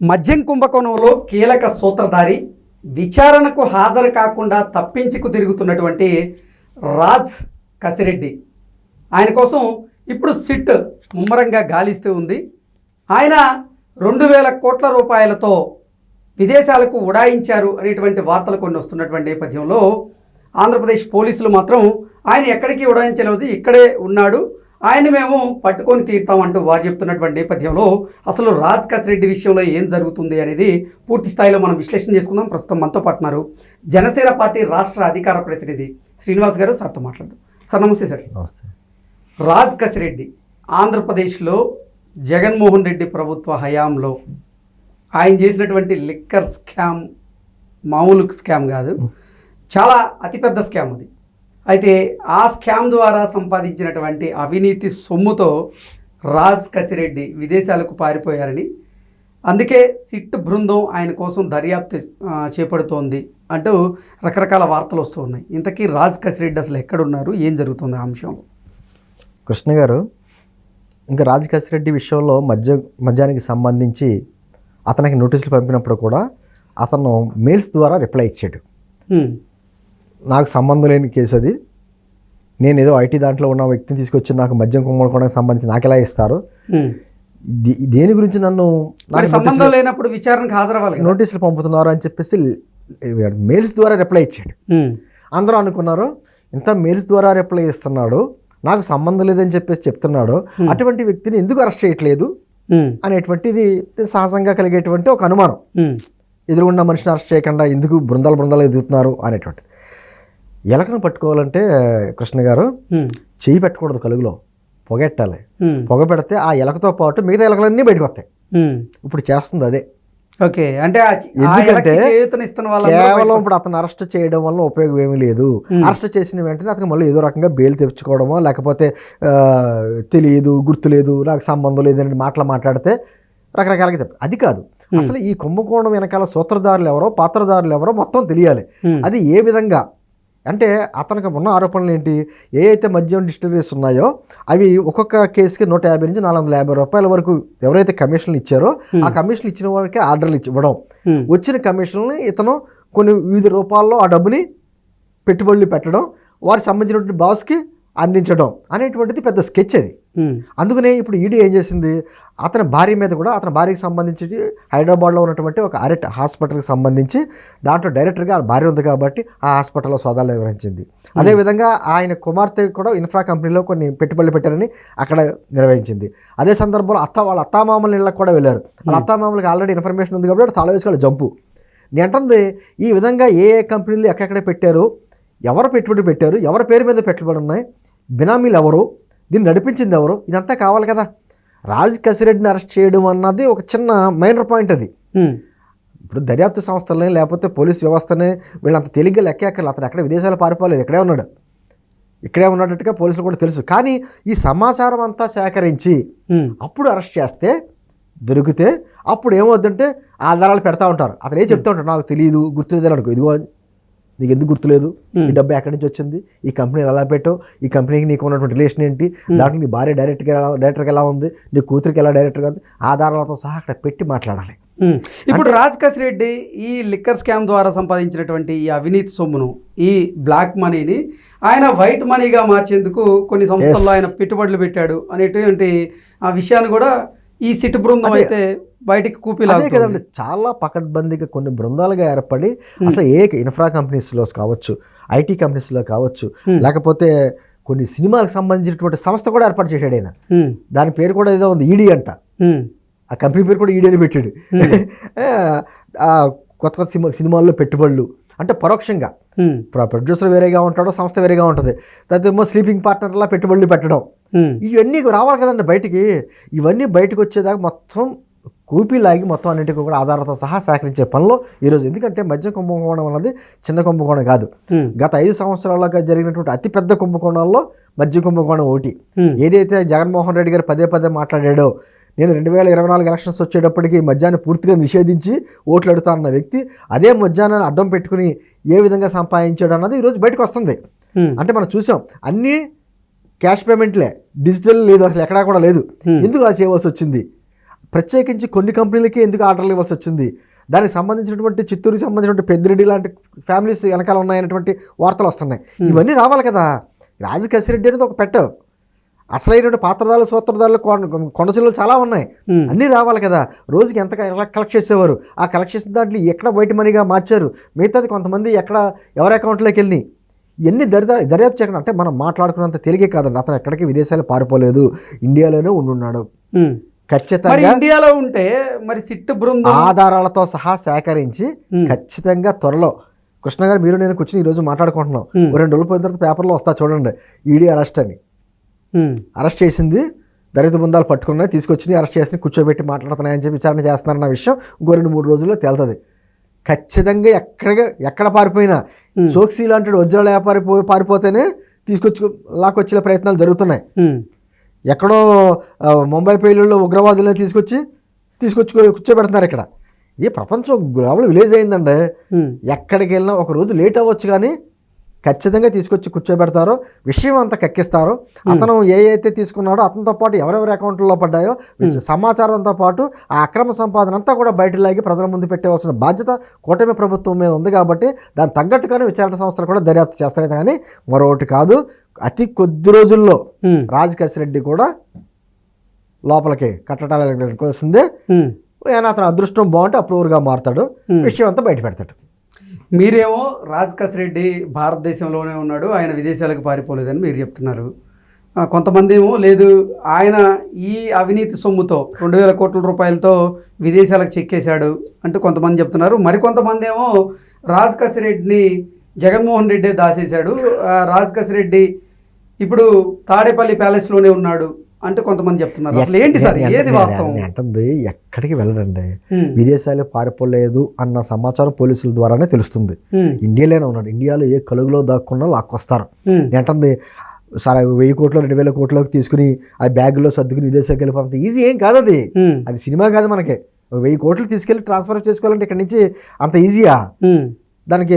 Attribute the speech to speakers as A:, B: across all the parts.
A: మద్యం కుంభకోణంలో కీలక సూత్రధారి విచారణకు హాజరు కాకుండా తప్పించుకు తిరుగుతున్నటువంటి రాజ్ కసిరెడ్డి. ఆయన కోసం ఇప్పుడు సిట్ ముమ్మరంగా గాలిస్తూ ఉంది. ఆయన రెండు వేల కోట్ల రూపాయలతో విదేశాలకు ఉడాయించారు అనేటువంటి వార్తలు కొన్ని వస్తున్నటువంటి నేపథ్యంలో ఆంధ్రప్రదేశ్ పోలీసులు మాత్రం ఆయన ఎక్కడికి ఉడాయించలేదు ఇక్కడే ఉన్నాడు. ఆయన మేము పట్టుకొని తీరుతామంటూ వారు చెప్తున్నటువంటి నేపథ్యంలో అసలు రాజ్ కసిరెడ్డి విషయంలో ఏం జరుగుతుంది అనేది పూర్తి స్థాయిలో మనం విశ్లేషణ చేసుకుందాం. ప్రస్తుతం మనతో పాటున్నారు జనసేన పార్టీ రాష్ట్ర అధికార ప్రతినిధి శ్రీనివాస్ గారు. సార్తో మాట్లాడదాం. సార్ నమస్తే సార్.
B: నమస్తే.
A: రాజ్ కసిరెడ్డి ఆంధ్రప్రదేశ్లో జగన్మోహన్ రెడ్డి ప్రభుత్వ హయాంలో ఆయన చేసినటువంటి లిక్కర్ స్కామ్ మామూలు స్కామ్ కాదు చాలా అతిపెద్ద స్కామ్ అది. అయితే ఆ స్కామ్ ద్వారా సంపాదించినటువంటి అవినీతి సొమ్ముతో రాజ్ కసిరెడ్డి విదేశాలకు పారిపోయారని. అందుకే సిట్ బృందం ఆయన కోసం దర్యాప్తు చేపడుతోంది అంటూ రకరకాల వార్తలు వస్తూ ఉన్నాయి. ఇంతకీ రాజ్ కసిరెడ్డి అసలు ఎక్కడున్నారు? ఏం జరుగుతుంది ఆ అంశంలో?
B: కృష్ణ గారు ఇంకా రాజకేశ్ రెడ్డి విషయంలో మద్య మద్యానికి సంబంధించి అతనికి నోటీసులు పంపినప్పుడు కూడా అతను మెయిల్స్ ద్వారా రిప్లై ఇచ్చాడు. నాకు సంబంధం లేని కేసు అది. నేను ఏదో ఐటీ దాంట్లో ఉన్న వ్యక్తిని తీసుకొచ్చి నాకు మద్యం కుంభకోణానికి సంబంధించి నాకు ఎలా ఇస్తారు? దేని గురించి నన్ను
A: సంబంధం లేనప్పుడు విచారణకు హాజరవ్వాలి
B: నోటీసులు పంపుతున్నారు అని చెప్పేసి మెయిల్స్ ద్వారా రిప్లై ఇచ్చాడు. అందరూ అనుకున్నారు ఇంత మెయిల్స్ ద్వారా రిప్లై ఇస్తున్నాడు నాకు సంబంధం లేదని చెప్పేసి చెప్తున్నాడు అటువంటి వ్యక్తిని ఎందుకు అరెస్ట్ చేయట్లేదు. అనేటువంటిది సహజంగా కలిగేటువంటి ఒక అనుమానం. ఎదురుగుండా మనిషిని అరెస్ట్ చేయకుండా ఎందుకు బృందాలు బృందాలు ఎదుగుతున్నారు అనేటువంటిది. ఎలకను పట్టుకోవాలంటే కృష్ణ గారు. చెయ్యి పెట్టకూడదు కలుగులో. పొగెట్టాలి. పొగ పెడితే ఆ ఎలకతో పాటు మిగతా ఎలకలన్నీ బయటకు వస్తాయి. ఇప్పుడు చేస్తుంది అదే.
A: ఓకే. అంటే
B: ఎందుకంటే కేవలం ఇప్పుడు అతను అరెస్ట్ చేయడం వల్ల ఉపయోగం ఏమీ లేదు. అరెస్ట్ చేసిన వెంటనే అతను మళ్ళీ ఏదో రకంగా బెయిల్ తెచ్చుకోవడమో లేకపోతే తెలియదు గుర్తు లేదు నాకు సంబంధం లేదని మాటలు మాట్లాడితే రకరకాలుగా చెప్పారు అది కాదు. అసలు ఈ కుంభకోణం వెనకాల సూత్రధారులు ఎవరో పాత్రధారులు ఎవరో మొత్తం తెలియాలి. అది ఏ విధంగా అంటే అతనికి ఉన్న ఆరోపణలు ఏంటి? ఏ అయితే మద్యం డిస్టిలరీస్ ఉన్నాయో అవి ఒక్కొక్క కేసుకి నూట యాభై నుంచి నాలుగు వందల యాభై రూపాయల వరకు ఎవరైతే కమిషన్లు ఇచ్చారో ఆ కమిషన్లు ఇచ్చిన వారికే ఆర్డర్లు ఇచ్చి ఇవ్వడం. వచ్చిన కమిషన్లని ఇతను కొన్ని వివిధ రూపాల్లో ఆ డబ్బుని పెట్టుబడులు పెట్టడం వారికి సంబంధించినటువంటి బాస్కి అందించడం అనేటువంటిది పెద్ద స్కెచ్ అది. అందుకనే ఇప్పుడు ఈడీ ఏం చేసింది? అతని భార్య మీద కూడా అతని భార్యకి సంబంధించి హైదరాబాద్లో ఉన్నటువంటి ఒక అరెట్ హాస్పిటల్కి సంబంధించి దాంట్లో డైరెక్టర్గా ఆ భార్య ఉంది కాబట్టి ఆ హాస్పిటల్లో సోదాలు నిర్వహించింది. అదేవిధంగా ఆయన కుమార్తె కూడా ఇన్ఫ్రా కంపెనీలో కొన్ని పెట్టుబడులు పెట్టారని అక్కడ నిర్వహించింది. అదే సందర్భంలో అత్త వాళ్ళ అత్తామామల ఇళ్ళకి కూడా వెళ్ళారు. వాళ్ళ అత్తామామలకి ఆల్రెడీ ఇన్ఫర్మేషన్ ఉంది కాబట్టి తాళ వేసుకొని జంపు. నేను అంటుంది ఈ విధంగా ఏ ఏ కంపెనీలు ఎక్కడెక్కడ పెట్టారు? ఎవరు పెట్టుబడి పెట్టారు? ఎవరి పేరు మీద పెట్టుబడి ఉన్నాయి? బినామీలు ఎవరు? దీన్ని నడిపించింది ఎవరు? ఇదంతా కావాలి కదా. రాజ్ కసిరెడ్డిని అరెస్ట్ చేయడం అన్నది ఒక చిన్న మైనర్ పాయింట్ అది. ఇప్పుడు దర్యాప్తు సంస్థలనే లేకపోతే పోలీస్ వ్యవస్థనే వీళ్ళంత తేలిగ్గా లెక్కేక్కర్లు అతను ఎక్కడ విదేశాలు పారిపోలేదు ఇక్కడే ఉన్నాడు. ఇక్కడే ఉన్నట్టుగా పోలీసులు కూడా తెలుసు. కానీ ఈ సమాచారం అంతా సేకరించి. అప్పుడు అరెస్ట్ చేస్తే దొరికితే అప్పుడు ఏమవుతుందంటే ఆధారాలు పెడతా ఉంటారు. అతను ఏం చెప్తా ఉంటాడు? నాకు తెలియదు గుర్తులేదు అనుకో. ఇదిగో నీకు ఎందుకు గుర్తులేదు? ఈ డబ్బు ఎక్కడి నుంచి వచ్చింది? ఈ కంపెనీ ఎలా పెట్టావు? ఈ కంపెనీకి నీకు ఉన్నటువంటి రిలేషన్ ఏంటి? దాంట్లో నీ భార్య డైరెక్ట్గా ఎలా డైరెక్టర్గా ఎలా ఉంది? నీ కూతురికి ఎలా డైరెక్టర్గా ఉంది? ఆధారాలతో సహా అక్కడ పెట్టి మాట్లాడాలి.
A: ఇప్పుడు రాజ్ రెడ్డి ఈ లిక్కర్ స్కామ్ ద్వారా సంపాదించినటువంటి ఈ అవినీతి సొమ్మును ఈ బ్లాక్ మనీని ఆయన వైట్ మనీగా మార్చేందుకు కొన్ని సంస్థల్లో ఆయన పెట్టుబడులు పెట్టాడు అనేటువంటి ఆ విషయాన్ని కూడా ఈ సిట్ బృందం అయితే బయటికి
B: అదే
A: కూపిలాగుతుంది
B: కదండి చాలా పకడ్బందీగా కొన్ని బృందాలుగా ఏర్పడి అసలు ఏ ఇన్ఫ్రా కంపెనీస్లో కావచ్చు ఐటీ కంపెనీస్లో కావచ్చు లేకపోతే కొన్ని సినిమాలకు సంబంధించినటువంటి సంస్థ కూడా ఏర్పాటు చేశాడు ఆయన. దాని పేరు కూడా ఏదో ఉంది ఈడీ అంట. ఆ కంపెనీ పేరు కూడా ఈడీ అని పెట్టాడు కొత్త కొత్త సినిమా సినిమాల్లో పెట్టుబడులు. అంటే పరోక్షంగా. ప్రొడ్యూసర్ వేరేగా ఉంటాడో సంస్థ వేరేగా ఉంటుంది. తర్వాత ఏమో స్లీపింగ్ పార్ట్నర్లా పెట్టుబడులు పెట్టడం. ఇవన్నీ రావాలి కదండి బయటికి. ఇవన్నీ బయటకు వచ్చేదాకా మొత్తం కూపీ లాగి మొత్తం అన్నింటికి కూడా ఆధారాలతో సహా సేకరించే పనిలో ఈరోజు ఎందుకంటే మద్య కుంభకోణం అన్నది చిన్న కుంభకోణం కాదు. గత ఐదు సంవత్సరాలుగా జరిగినటువంటి అతిపెద్ద కుంభకోణాల్లో మద్య కుంభకోణం ఒకటి. ఏదైతే జగన్మోహన్ రెడ్డి గారు పదే పదే మాట్లాడాడో నేను రెండు వేల ఇరవై నాలుగు ఎలక్షన్స్ వచ్చేటప్పటికి మద్యాన్ని పూర్తిగా నిషేధించి ఓట్లు అడుగుతానన్న వ్యక్తి అదే మద్యాన్ని అడ్డం పెట్టుకుని ఏ విధంగా సంపాదించాడు అన్నది ఈరోజు బయటకు వస్తుంది. అంటే మనం చూసాం అన్నీ క్యాష్ పేమెంట్లే. డిజిటల్ లేదు అసలు ఎక్కడా కూడా లేదు. ఎందుకు అలా చేయవలసి వచ్చింది? ప్రత్యేకించి కొన్ని కంపెనీలకి ఎందుకు ఆర్డర్లు ఇవ్వాల్సి వచ్చింది? దానికి సంబంధించినటువంటి చిత్తూరుకి సంబంధించినటువంటి పెద్దిరెడ్డి లాంటి ఫ్యామిలీస్ వెనకాల ఉన్నాయనేటువంటి వార్తలు వస్తున్నాయి. ఇవన్నీ రావాలి కదా? రాజు కసిరెడ్డి అనేది ఒక పెట్ట. అసలైనటువంటి పాత్రదారులు సూత్రధారులు కొన- కొనసిల్లు చాలా ఉన్నాయి. అన్నీ రావాలి కదా? రోజుకి ఎంత కలెక్ట్ చేసేవారు? ఆ కలెక్ట్ చేసిన దాంట్లో ఎక్కడ బయట మనీగా మార్చారు? మిగతాది కొంతమంది ఎక్కడ ఎవరి అకౌంట్లోకి వెళ్ళి ఇవన్నీ దరిదా దర్యాప్తు చేయకుండా అంటే మనం మాట్లాడుకున్నంత తెలిగే కాదండి. అతను ఎక్కడికి విదేశాలు పారిపోలేదు. ఇండియాలోనే ఉండున్నాడు. ఖచ్చితంగా
A: ఇండియాలో ఉంటే మరి సిట్ బృందం
B: ఆధారాలతో సహా సేకరించి ఖచ్చితంగా త్వరలో. కృష్ణ గారు మీరు నేను కూర్చొని ఈరోజు మాట్లాడుకుంటున్నాం. రెండు రోజులు పోయిన తర్వాత పేపర్లో వస్తా చూడండి. ఈడీ అరెస్ట్ అని. అరెస్ట్ చేసింది దళిత బృందాలు పట్టుకున్నాయి తీసుకొచ్చి అరెస్ట్ చేసి కూర్చోబెట్టి మాట్లాడుతున్నాయని చెప్పి విచారణ చేస్తున్నారన్న విషయం ఇంకో రెండు మూడు రోజుల్లో తేలుతుంది. ఖచ్చితంగా ఎక్కడ ఎక్కడ పారిపోయినా సోక్సీ లాంటి వజ్రాల వ్యాపారి పారిపోతేనే తీసుకొచ్చి లాక్కొచ్చే ప్రయత్నాలు జరుగుతున్నాయి. ఎక్కడో ముంబై పేలుల్లో ఉగ్రవాదులను తీసుకొచ్చి తీసుకొచ్చి కూర్చోబెడుతున్నారు ఇక్కడ. ఇది ప్రపంచం గ్లోబల్ విలేజ్ అయిందండి. ఎక్కడికి వెళ్ళినా ఒక రోజు లేట్ అవ్వచ్చు కానీ ఖచ్చితంగా తీసుకొచ్చి కూర్చోబెడతారో. విషయం అంతా కక్కిస్తారో. అతను ఏ అయితే తీసుకున్నాడో అతనితో పాటు ఎవరెవరి అకౌంట్లో పడ్డాయో సమాచారంతో పాటు ఆ అక్రమ సంపాదన అంతా కూడా బయట లాగి ప్రజల ముందు పెట్టవలసిన బాధ్యత కూటమి ప్రభుత్వం మీద ఉంది కాబట్టి దాని తగ్గట్టుగానే విచారణ సంస్థలు కూడా దర్యాప్తు చేస్తాయి కానీ మరొకటి కాదు. అతి కొద్ది రోజుల్లో. రాజకేశ్ కూడా లోపలికి
A: ఉమ్.
B: ఆయన అతను అదృష్టం బాగుంటే అప్రూవర్గా మారుతాడు. విషయం అంతా బయట పెడతాడు.
A: మీరేమో రెడ్డి భారతదేశంలోనే ఉన్నాడు ఆయన విదేశాలకు పారిపోలేదని మీరు చెప్తున్నారు. కొంతమంది ఏమో లేదు ఆయన ఈ అవినీతి సొమ్ముతో రెండు వేల కోట్ల రూపాయలతో విదేశాలకు చెక్కేశాడు అంటూ కొంతమంది చెప్తున్నారు. మరికొంతమంది ఏమో రాజకాశ్ రెడ్డిని జగన్మోహన్ రెడ్డే దాచేశాడు. ఆ, రాజకాశ్ రెడ్డి ఇప్పుడు తాడేపల్లి ప్యాలెస్లోనే ఉన్నాడు అంటూ కొంతమంది చెప్తున్నారు. అసలు ఏంటి సార్? ఏది వాస్తవం?
B: అంటుంది ఎక్కడికి వెళ్ళడండి విదేశాలు పారిపోలేదు అన్న సమాచారం పోలీసుల ద్వారానే తెలుస్తుంది. ఇండియాలోనే ఉన్నాడు. ఇండియాలో ఏ కలుగులో దాక్కున్నా లాక్కొస్తారు. అంటుంది సరే వెయ్యి కోట్లు రెండు వేల కోట్లోకి తీసుకుని ఆ బ్యాగులో సర్దుకుని విదేశాలకు వెళ్ళిపోతుంది ఈజీ ఏం కాదు అది అది సినిమా కాదు మనకి. వెయ్యి కోట్లు తీసుకెళ్ళి ట్రాన్స్ఫర్ చేసుకోవాలంటే ఇక్కడ నుంచి అంత ఈజీయా? దానికి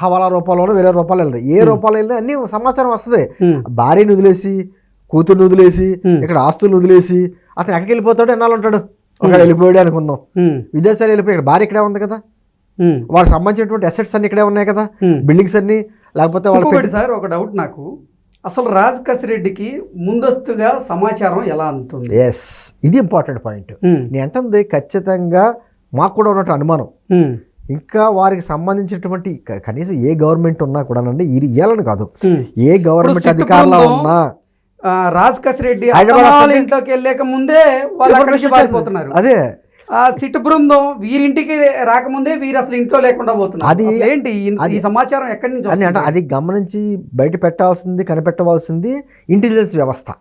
B: హవాలా రూపాయలోనో వేరే రూపాయలు వెళ్తాయి. ఏ రూపాయలు వెళ్ళినా అన్ని సమాచారం వస్తుంది. భార్యను వదిలేసి కూతుర్ని వదిలేసి. ఇక్కడ ఆస్తులను వదిలేసి అతను ఎక్కడికి వెళ్ళిపోతాడు ఎన్నాళ్ళు ఉంటాడు? ఒక వెళ్ళిపోయాడు అనుకుందాం. విదేశాలు వెళ్ళిపోయి ఇక్కడ భార్య ఇక్కడే ఉంది కదా. వాడికి సంబంధించినటువంటి అసెట్స్ అన్ని ఇక్కడే ఉన్నాయి కదా. బిల్డింగ్స్ అన్ని లేకపోతే
A: ఇంకొకటి సార్ ఒక డౌట్ నాకు. అసలు రాజ్ రెడ్డికి ముందస్తుగా సమాచారం ఎలా అందుతుంది?
B: ఎస్ ఇది ఇంపార్టెంట్ పాయింట్ నేను అంటుంది ఖచ్చితంగా మాకు కూడా ఉన్నట్టు అనుమానం. ఇంకా వారికి సంబంధించినటువంటి కనీసం ఏ గవర్నమెంట్ ఉన్నా కూడానండి ఇది ఇవ్వాలని కాదు. ఏ గవర్నమెంట్ అధికారంలో ఉన్నా
A: ఆ, రాజ్ రెడ్డి. ఇంట్లోకి వెళ్ళాక ముందే వాళ్ళు
B: అదే
A: సిట్ బృందం వీరింటికి రాకముందే వీరు అసలు ఇంట్లో లేకుండా పోతున్నారు.
B: అది-
A: ఏంటి? ఈ- సమాచారం ఎక్కడి నుంచి
B: అని అంటే? అది గమనించి బయట పెట్టాల్సింది కనిపెట్టవలసింది ఇంటెలిజెన్స్ వ్యవస్థ.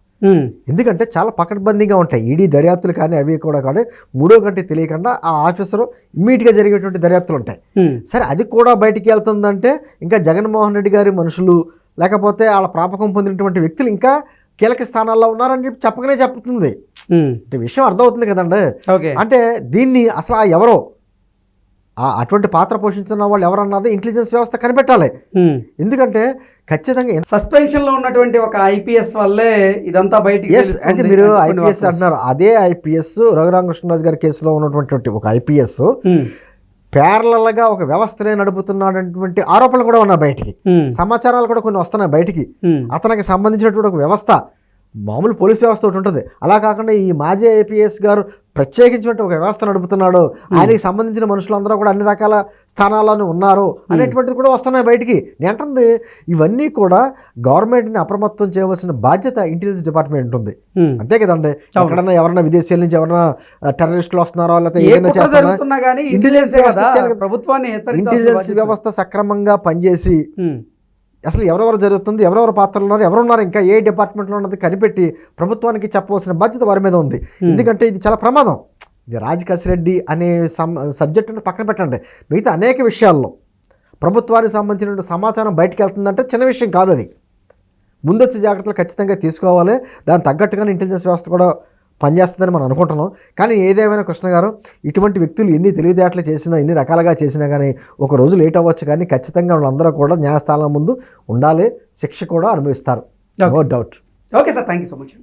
B: ఎందుకంటే చాలా పకడ్బందీగా ఉంటాయి. ఈడీ దర్యాప్తులు కానీ అవి కూడా కానీ మూడో గంట తెలియకుండా ఆ ఆఫీసర్ ఇమ్మీడియట్గా జరిగేటువంటి దర్యాప్తులు ఉంటాయి. సరే అది కూడా బయటికి వెళ్తుందంటే ఇంకా జగన్మోహన్ రెడ్డి గారి మనుషులు లేకపోతే వాళ్ళ ప్రాపకం పొందినటువంటి వ్యక్తులు ఇంకా కీలక స్థానాల్లో ఉన్నారని చెప్పి చెప్పకనే చెప్తుంది. విషయం అర్థమవుతుంది కదండి.
A: ఓకే
B: అంటే దీన్ని అసలు ఆ ఎవరో ఆ అటువంటి పాత్ర పోషించిన వాళ్ళు ఎవరన్నది ఇంటెలిజెన్స్ వ్యవస్థ కనిపెట్టాలి.
A: ఉమ్.
B: ఎందుకంటే ఖచ్చితంగా
A: సస్పెన్షన్లో ఉన్నటువంటి ఒక ఐపీఎస్ వల్లే ఇదంతా తెలుస్తుంది.
B: అంటే మీరు ఐపీఎస్. అంటున్నారు. అదే ఐపీఎస్ రఘురామకృష్ణరాజు గారి కేసులో ఉన్నటువంటి ఒక ఐపీఎస్
A: ఉమ్,
B: ప్యారలల్గా ఒక వ్యవస్థనే నడుపుతున్నాడటువంటి ఆరోపణలు కూడా ఉన్నాయి బయటికి. సమాచారాలు కూడా కొన్ని వస్తున్నాయి బయటికి. అతనికి సంబంధించినటువంటి ఒక వ్యవస్థ మామూలు పోలీస్ వ్యవస్థ ఒకటి ఉంటుంది. అలా కాకుండా ఈ మాజీ ఐపీఎస్ గారు ప్రత్యేకించినటువంటి ఒక వ్యవస్థ నడుపుతున్నాడు. ఆయనకి సంబంధించిన మనుషులందరూ కూడా అన్ని రకాల స్థానాల్లోనే ఉన్నారు అనేటువంటిది కూడా వస్తున్నాయి బయటికి. నేను అంటుంది ఇవన్నీ కూడా గవర్నమెంట్ని అప్రమత్తం చేయవలసిన బాధ్యత ఇంటెలిజెన్స్ డిపార్ట్మెంట్ ఉంది
A: ఉమ్.
B: అంతే కదండి. ఎక్కడన్నా ఎవరన్నా విదేశీయాల నుంచి ఎవరన్నా టెర్రరిస్టులు వస్తున్నారో లేకపోతే ఇంటెలిజెన్స్ వ్యవస్థ సక్రమంగా పనిచేసి అసలు ఎవరెవరు జరుగుతుంది ఎవరెవరు పాత్రలు ఉన్నారు ఎవరున్నారు ఇంకా ఏ డిపార్ట్మెంట్లో ఉన్నది కనిపెట్టి ప్రభుత్వానికి చెప్పవలసిన బాధ్యత వారి మీద ఉంది. ఎందుకంటే ఇది చాలా ప్రమాదం. ఇది రాజకాశ్ రెడ్డి అనే సబ్జెక్టును పక్కన పెట్టండి. మిగతా అనేక విషయాల్లో ప్రభుత్వానికి సంబంధించిన సమాచారం బయటకు వెళ్తుందంటే చిన్న విషయం కాదు అది. ముందస్తు జాగ్రత్తలు ఖచ్చితంగా తీసుకోవాలి. దానికి తగ్గట్టుగానే ఇంటెలిజెన్స్ వ్యవస్థ కూడా పనిచేస్తుందని మనం అనుకుంటున్నాం. కానీ ఏదేమైనా కృష్ణ గారు ఇటువంటి వ్యక్తులు ఎన్ని తెలివితేటలు చేసినా ఎన్ని రకాలుగా చేసినా కానీ ఒక రోజు లేట్ అవ్వచ్చు. కానీ ఖచ్చితంగా వాళ్ళందరూ కూడా న్యాయస్థానం ముందు ఉండాలి. శిక్ష కూడా అనుభవిస్తారు. No doubt
A: okay sir. Thank you so much